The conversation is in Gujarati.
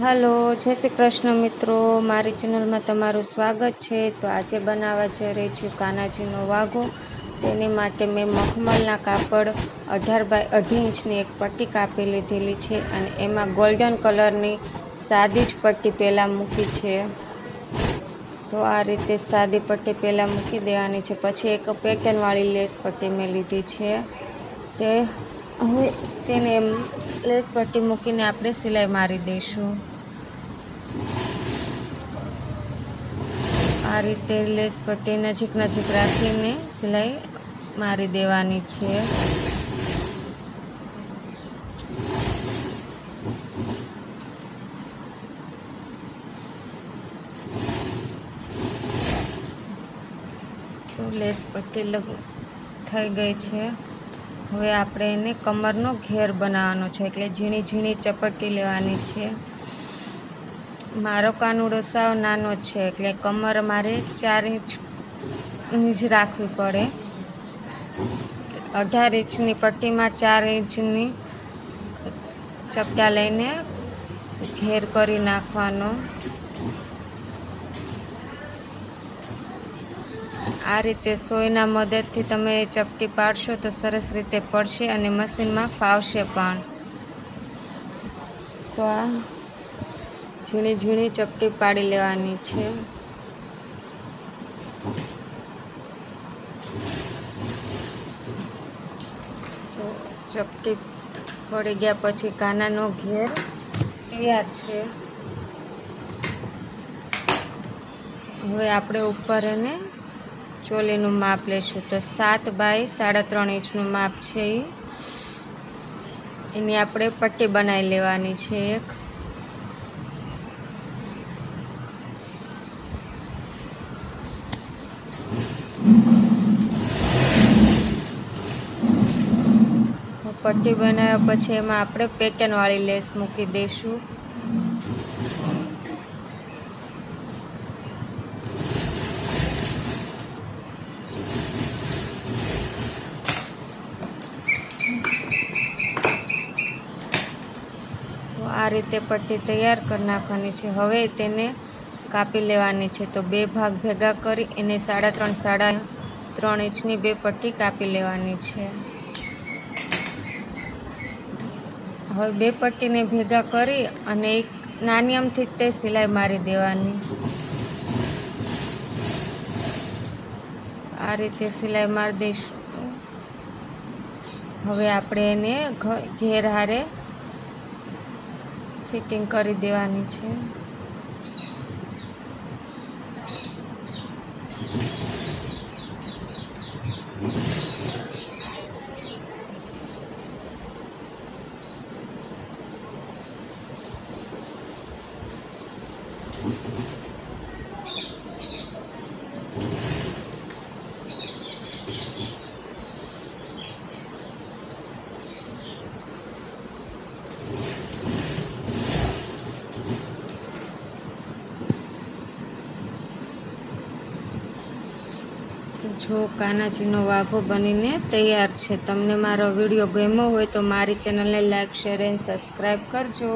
હાલો, જય શ્રી કૃષ્ણ મિત્રો. મારી ચેનલમાં તમારું સ્વાગત છે. તો આજે બનાવવા જઈ રહી છું કાનાજીનો વાઘો. તેની માટે મેં મખમલના કાપડ અઢાર બાય અઢી ઇંચની એક પટ્ટી કાપી લીધેલી છે અને એમાં ગોલ્ડન કલરની સાદી જ પટ્ટી પહેલાં મૂકી છે. તો આ રીતે સાદી પટ્ટી પહેલાં મૂકી દેવાની છે. પછી એક પેટર્નવાળી લેસ પટ્ટી મેં લીધી છે. તે હવે તેને લેસ પટ્ટી મૂકીને આપણે સિલાઈ મારી દઈશું. આ રીતે લેસ પટ્ટી નજીક નજીક રાખીને સિલાઈ મારી દેવાની છે. તો લેસ પટ્ટી થઈ ગઈ છે. હવે આપણે એને કમરનો ઘેર બનાવવાનો છે, એટલે ઝીણી ઝીણી ચપટી લેવાની છે. મારો કાનુડો સાવ નાનો છે, એટલે કમર મારે ચાર ઇંચ જ રાખવી પડે. અઢાર ઇંચની પટ્ટીમાં ચાર ઇંચની ચપટા લઈને ઘેર કરી નાખવાનો. આ રીતે સોયના મદદથી તમે ચપટી પાડશો તો સરસ રીતે પડશે અને મશીનમાં ફાવશે પણ. તો આ ઝીણી ઝીણી ચપટી પાડી લેવાની છે. તો ચપટી પડી ગયા પછી કાનાનો ઘેર તૈયાર છે. હવે આપણે ઉપર એને ચોલીનું માપ લેશું. તો સાત બાય સાડા ત્રણ ઇંચનું માપ છે એની આપણે પટ્ટી બનાવી લેવાની છે એક. પટ્ટી બનાવ્યા પછી એમાં આપણે પેટર્નવાળી લેસ મૂકી દઈશું. આ રીતે પટ્ટી તૈયાર કરી નાખવાની છે. હવે તેને કાપી લેવાની છે. તો બે ભાગ ભેગા કરી એને સાડા ત્રણ સાડા ત્રણ ઇંચની બે પટ્ટી કાપી લેવાની છે. હવે બે પટ્ટીને ભેગા કરી અને એક નાની આમથી તે સિલાઈ મારી દેવાની. આ રીતે સિલાઈ મારી દઈશું. હવે આપણે એને ઘેર હારે ફિટિંગ કરી દેવાની છે. જો કાનાજીનો વાઘો બનીને તૈયાર છે. તમને મારો વીડિયો ગમ્યો હોય તો મારી ચેનલને લાઈક, શેર, એન્ડ સબસ્ક્રાઈબ કરજો.